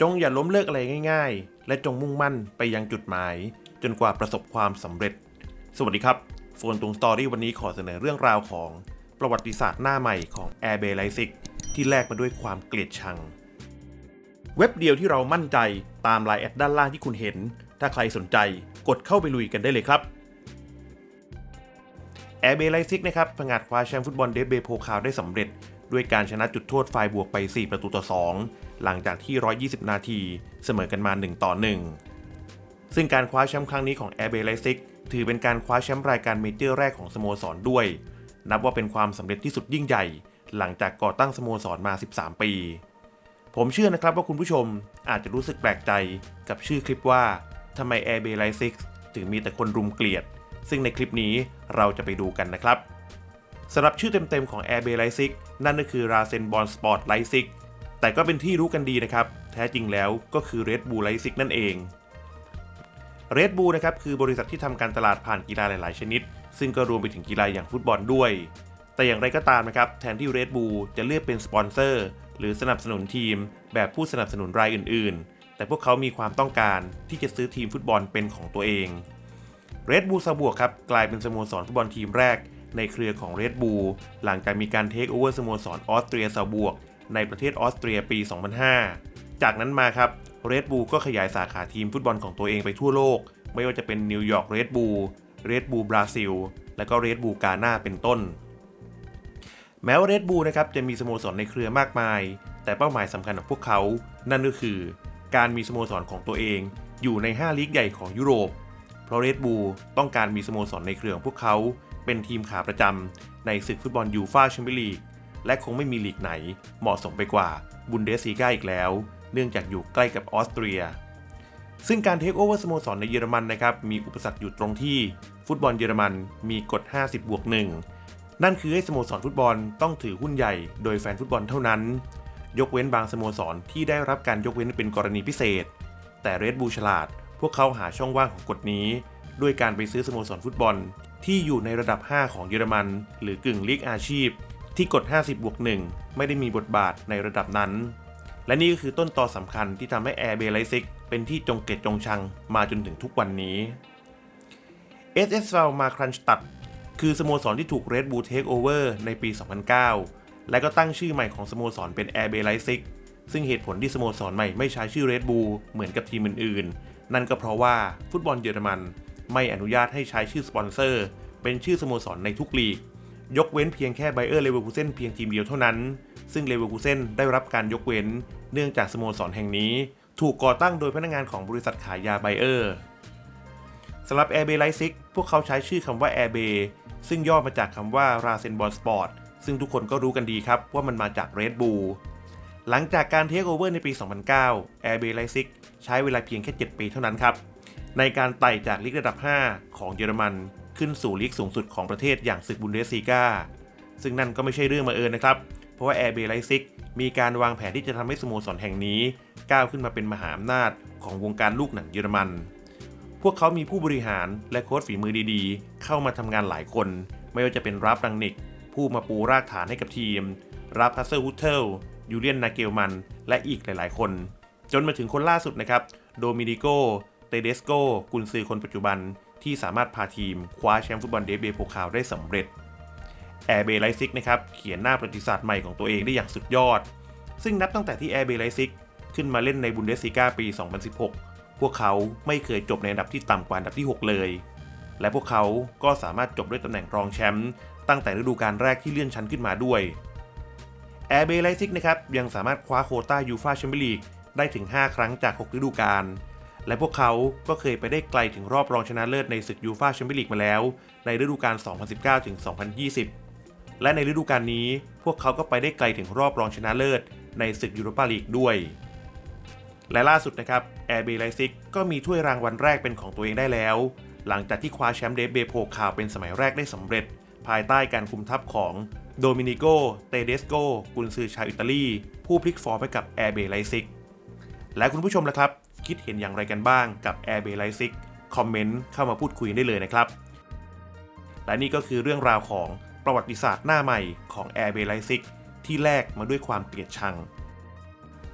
จงอย่าล้มเลิกอะไรง่าย ๆ และจงมุ่งมั่นไปยังจุดหมาย จนกว่าประสบความสำเร็จ สวัสดีครับโฟนตุงสตอรี่วันนี้ขอเสนอเรื่องราวของประวัติศาสตร์หน้าใหม่ของ Air b a y l i 6ที่แลกมาด้วยความเกลียดชัง เว็บเดียวที่เรามั่นใจตามไลน์แอดด้านล่างที่คุณเห็น ถ้าใครสนใจกดเข้าไปลุยกันได้เลยครับแอร์เบย์ไลซิกนะครับผงาดคว้าแชมป์ฟุตบอลเดฟเบโพคาวได้สำเร็จ ด้วยการชนะจุดโทษฝ่ายบวกไป 4 ประตูต่อ 2 หลังจากที่ 120 นาทีเสมอกันมา 1 ต่อ 1 ซึ่งการคว้าแชมป์ครั้งนี้ของแอร์เบลซิกถือเป็นการคว้าแชมป์รายการเมเจอร์แรกของสโมสรด้วย นับว่าเป็นความสำเร็จที่สุดยิ่งใหญ่ หลังจากก่อตั้งสโมสรมา 13 ปี ผมเชื่อนะครับว่าคุณผู้ชมอาจจะรู้สึกแปลกใจกับชื่อคลิปว่าทำไม Air b a y l i 6ถึงมีแต่คนรุมเกลียด ซึ่งในคลิปนี้เราจะไปดูกันนะครับ สำหรับชื่อเต็มๆของ Air b a y l i 6นั่นก็คือ r a s e n b o n Sport l i 6แต่ก็เป็นที่รู้กันดีนะครับ แท้จริงแล้วก็คือ Red Bull l i 6นั่นเอง Red Bull นะครับคือบริษัทที่ทำการตลาดผ่านกีฬาหลาย ๆ ชนิด ซึ่งก็รวมไปถึงกีฬาอย่างฟุตบอลด้วย แต่อย่างไรก็ตามนะครับแทนที่ Red Bull จะเลือกเป็นสปอนเซอร์หรือสนับสนุนทีม แบบผู้สนับสนุนรายอื่น ๆ แต่พวกเขามีความต้องการที่จะซื้อทีมฟุตบอลเป็นของตัวเอง Red Bull ซาบวกครับกลายเป็นสโมสรฟุตบอลทีมแรก ในเครือของ Red Bull หลังจากมีการเทคโอเวอร์สโมสรออสเตรียซาบวก ในประเทศออสเตรียปี 2005 จากนั้นมาครับ Red Bull ก็ขยายสาขาทีมฟุตบอลของตัวเองไปทั่วโลก ไม่ว่าจะเป็นนิวยอร์ก Red Bull Red Bull บราซิล และก็ Red Bull กาน่าเป็นต้น แม้ว่า Red Bull นะครับจะมีสโมสรในเครือมากมาย แต่เป้าหมายสำคัญของพวกเขา นั่นก็คือ การมีสโมสรของตัวเอง อยู่ใน 5 ลีกใหญ่ของยุโรป เพราะ Red Bull ต้องการมีสโมสรในเครือของพวกเขา เป็นทีมขาประจำในศึกฟุตบอลยูฟ่าแชมเปี้ยนลีก และคงไม่มีลีกไหนเหมาะสมไปกว่าบุนเดสซีกาอีกแล้ว เนื่องจากอยู่ใกล้กับออสเตรีย ซึ่งการเทคโอเวอร์สโมสรในเยอรมันนะครับมีอุปสรรคอยู่ตรงที่ฟุตบอลเยอรมันมีกฎ 50บวกหนึ่งนั่นคือให้สโมสรฟุตบอลต้องถือหุ้นใหญ่โดยแฟนฟุตบอลเท่านั้น ยกเว้นบางสโมสรที่ได้รับการยกเว้นเป็นกรณีพิเศษ แต่เรดบูฉลาด พวกเขาหาช่องว่างของกฎนี้ ด้วยการไปซื้อสโมสรฟุตบอล ที่อยู่ในระดับ 5 ของเยอรมัน หรือกึ่งลีกอาชีพ ที่กฎ 50บวก1ไม่ได้มีบทบาทในระดับนั้น และนี่ก็คือต้นตอสำคัญที่ทำให้แอร์เบลไลซิกเป็นที่จงเกลียดจงชังมาจนถึงทุกวันนี้ SSV มาครันสตัดคือสโมสรที่ถูก Red Bull Take Over ในปี 2009 และก็ตั้งชื่อใหม่ของสโมสรเป็น Air b a y l i 6ซึ่งเหตุผลที่สโมสรใหม่ไม่ใช้ชื่อ Red Bull เหมือนกับทีมอื่น นั่นก็เพราะว่าฟุตบอลเยอรมันไม่อนุญาตให้ใช้ชื่อสปอนเซอร์ เป็นชื่อสโมสรในทุกลีก ยกเว้นเพียงแค่ไบเออร์เลเวอร์คูเซนเพียงทีมเดียวเท่านั้น ซึ่งเลเวอร์คูเซนได้รับการยกเว้น เนื่องจากสโมสรแห่งนี้ ถูกก่อตั้งโดยพนักงานของบริษัทขายยาไบเออร์สำหรับ Air b a y l i 6พวกเขาใช้ชื่อคำว่า Air b a y ซึ่งย่อมาจากคำว่า r a s e n b o n Sport ซึ่งทุกคนก็รู้กันดีครับว่ามันมาจาก Red Bull หลังจากการเทคโอเวอร์ในปี 2009 Air b a y l i 6 ใช้เวลาเพียงแค่ 7 ปีเท่านั้นครับ ในการไต่จากลีกระดับ 5 ของเยอรมัน ขึ้นสู่ลีกสูงสุดของประเทศอย่างศึกบุนเดสซีกาซึ่งนั่นก็ไม่ใช่เรื่องมาเอิญนะครับ เพราะว่า Air b a y l i 6มีการวางแผนที่จะทำให้สโมสรแห่งนี้ ก้าวขึ้นมาเป็นมหาอำนาจของวงการลูกหนังเยอรมัน พวกเขามีผู้บริหารและโค้ชฝีมือดีๆ เข้ามาทำงานหลายคน ไม่ว่าจะเป็นรับดังนิก ผู้มาปูรากฐานให้กับทีมรับพัสเซอร์ฮุตเทลยูเลียนนาเกลมัน และอีกหลายๆ คน จนมาถึงคนล่าสุดนะครับ โดมินิโก เตเดสโก กุนซือคนปัจจุบันที่สามารถพาทีมคว้าแชมป์ฟุตบอลเดฟเบโพคาวได้สำเร็จแอร์เบย์ไลซิกนะครับเขียนหน้าประวัติศาสตร์ใหม่ของตัวเองได้อย่างสุดยอด ซึ่งนับตั้งแต่ที่แอร์เบย์ไลซิกขึ้นมาเล่นในบุนเดสซีกาปี 2016 พวกเขาไม่เคยจบในอันดับที่ต่ำกว่าอันดับที่ 6 เลย และพวกเขาก็สามารถจบด้วยตำแหน่งรองแชมป์ตั้งแต่ฤดูกาลแรกที่เลื่อนชั้นขึ้นมาด้วยแอร์เบย์ไลซิกนะครับยังสามารถคว้าโคต้ายูฟาแชมเปี้ยนลีก ได้ถึง 5 ครั้งจาก 6 ฤดูกาล และพวกเขาก็เคยไปได้ไกลถึงรอบรองชนะเลิศในศึกยูฟาแชมเปี้ยนลีกมาแล้ว ในฤดูกาล 2019ถึง2020 และในฤดูกาลนี้พวกเขาก็ไปได้ไกลถึงรอบรองชนะเลิศ ในศึกยูโรปาลีกด้วย และล่าสุดนะครับแอร์เบไลซิกก็มีถ้วยรางวัลแรกเป็นของตัวเองได้แล้ว หลังจากที่คว้าแชมป์เดฟเบโพคาวเป็นสมัยแรกได้สำเร็จ ภายใต้การคุมทัพของโดมินิโก เตเดสโก กุนซือชาวอิตาลี ผู้พลิกฟอร์มให้กับแอร์เบไลซิก และคุณผู้ชมล่ะครับ คิดเห็นอย่างไรกันบ้างกับ Air b a y l i 6คอมเมนต์เข้ามาพูดคุยได้เลยนะครับ และนี่ก็คือเรื่องราวของประวัติศาสตร์หน้าใหม่ของ Air b a y l i 6ที่แลกมาด้วยความเกลียดชัง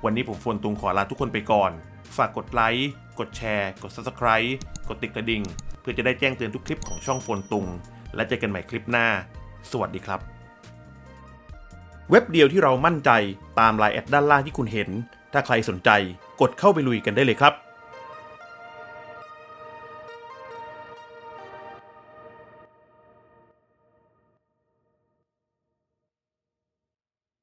วันนี้ผมฟนตุงขอลาทุกคนไปก่อน ฝากกดไลค์กดแชร์ กด Subscribe กดติดกระดิ่ง เพื่อจะได้แจ้งเตือนทุกคลิปของช่องฟนตุง และเจอกันใหม่คลิปหน้า สวัสดีครับ เว็บเดียวที่เรามั่นใจตามลน์แอดด้านล่างที่คุณเห็น ถ้าใครสนใจกดเข้าไปลุยกันได้เลยครับ